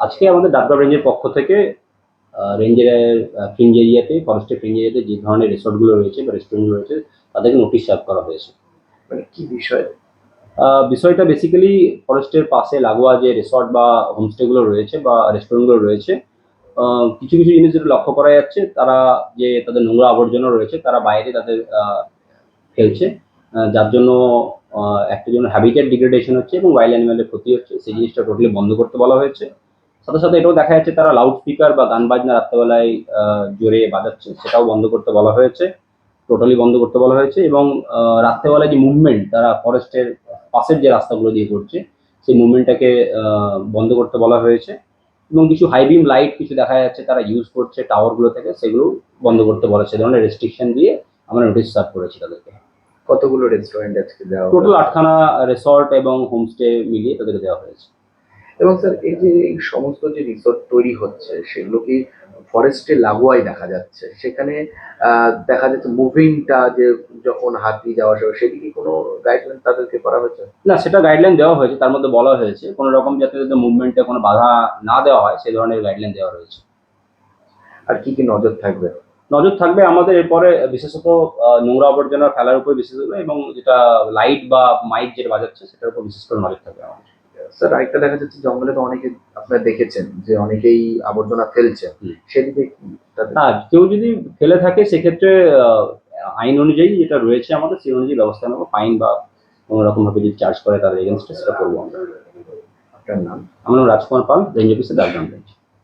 আজকে আমাদের ডাবগাঁও রেঞ্জের পক্ষ থেকে রেঞ্জের ফ্রিঞ্জ এরিয়াতে ফরেস্টের ফ্রিঞ্জ এরিয়াতে যে ধরনের রিসোর্টগুলো রয়েছে বা রেস্টুরেন্টগুলো রয়েছে তাদেরকে নোটিশ সার্ভ করা হয়েছে। মানে কি বিষয়? বিষয়টা বেসিক্যালি ফরেস্টের পাশে লাগোয়া যে রিসর্ট বা হোমস্টেগুলো রয়েছে বা রেস্টুরেন্টগুলো রয়েছে কিছু কিছু জিনিস যেটা লক্ষ্য করা যাচ্ছে তারা যে তাদের নোংরা আবর্জনা রয়েছে তারা বাইরে তাদের ফেলছে যার জন্য একটা জন্য হ্যাবিটেট ডিগ্রেডেশন হচ্ছে এবং ওয়াইল্ড অ্যানিমেলের ক্ষতি হচ্ছে। সেই জিনিসটা টোটালি বন্ধ করতে বলা হয়েছে। সাথে সাথে এটাও দেখা যাচ্ছে তারা লাউড স্পিকার বা গান বাজনা রাত্রেবেলায় জোরে বাজাচ্ছে। সেটাও বন্ধ করতে বলা হয়েছে। টোটালি বন্ধ করতে বলা হয়েছে এবং রাত্রেবেলায় যে মুভমেন্ট তারা ফরেস্টের পাশের যে রাস্তাগুলো দিয়ে করছে সেই মুভমেন্টটাকে বন্ধ করতে বলা হয়েছে। এবং কিছু হাইবিম লাইট কিছু দেখা যাচ্ছে তারা ইউজ করছে টাওয়ারগুলো থেকে, সেগুলো বন্ধ করতে বলেছে এই ধরনের রেস্ট্রিকশন দিয়ে আমরা নোটিশ সার্ভ করেছি তাদেরকে। কতগুলো রেস্টুরেন্ট আজকে দেওয়া? টোটাল আটখানা রিসর্ট এবং হোমস্টে মিলিয়ে তাদেরকে দেওয়া হয়েছে। এবং স্যার এই যে এই সমস্ত যে রিসোর্ট তৈরি হচ্ছে সেগুলো কি ফরেস্টে লাগোয়াই দেখা যাচ্ছে? সেখানে দেখা যাচ্ছে মুভিংটা যে যখন হাতি যাওয়া আসা সেদিকে কোনো গাইডলাইন তাদেরকে করা হয়েছে? না সেটা গাইডলাইন দেওয়া হয়েছে তার মধ্যে বলা হয়েছে কোনো রকম যাতে যাতে মুভমেন্টে কোনো বাধা না দেওয়া হয় সেই ধরনের গাইডলাইন দেওয়া রয়েছে আর কি কি নজর থাকবে? নজর থাকবে আমাদের এরপরে বিশেষত নোংরা আবর্জনা ফেলার উপর বিশেষ এবং যেটা লাইট বা মাইক যেটা বাজাচ্ছে সেটার উপর বিশেষ করে নজর থাকবে আমাদের। স্যার আরেকটা দেখা যাচ্ছে জঙ্গলে তো অনেকে আপনারা দেখেছেন যে অনেকেই আবর্জনা ফেলছে। সেদিকে না কেউ যদি ফেলে থাকে সেক্ষেত্রে আহ, আইন অনুযায়ী যেটা রয়েছে আমাদের সেই অনুযায়ী ব্যবস্থা নেব। ফাইন বা কোনো রকম ভাবে যদি চার্জ করে তাদের এগেনস্টে সেটা করব আমরা। আপনার নাম? আমার নাম রাজকুমার পাল রেঞ্জ অফিসে রেঞ্জ